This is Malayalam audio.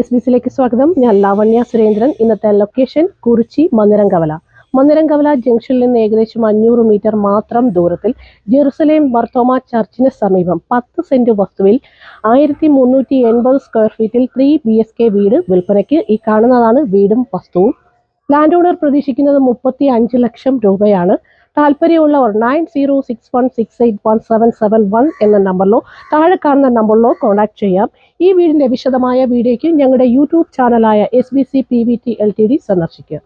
എസ് ബി സിയിലേക്ക് സ്വാഗതം. ഞാൻ ലാവണ്യ സുരേന്ദ്രൻ. ഇന്നത്തെ ലൊക്കേഷൻ കുറിച്ചി മന്ദിരംകവല മന്ദിരംകവല ജംഗ്ഷനിൽ നിന്ന് ഏകദേശം അഞ്ഞൂറ് മീറ്റർ മാത്രം ദൂരത്തിൽ ജെറുസലേം ബർത്തോമ ചർച്ചിന് സമീപം പത്ത് സെന്റ് വസ്തുവിൽ ആയിരത്തി മുന്നൂറ്റി എൺപത് സ്ക്വയർ ഫീറ്റിൽ ത്രീ ബി എസ് കെ വീട് വിൽപ്പനയ്ക്ക് ഈ കാണുന്നതാണ് വീടും വസ്തുവും. ലാൻഡ് ഓണർ പ്രതീക്ഷിക്കുന്നത് മുപ്പത്തി അഞ്ച് ലക്ഷം രൂപയാണ്. താല്പര്യമുള്ളവർ nine zero six one six eight one seven seven one എന്ന നമ്പറിലോ താഴെ കാണുന്ന നമ്പറിലോ കോൺടാക്ട് ചെയ്യാം. ഈ വീടിന്റെ വിശദമായ വീഡിയോയ്ക്ക് ഞങ്ങളുടെ YouTube ചാനലായ S B C P V T L T D സന്ദർശിക്കുക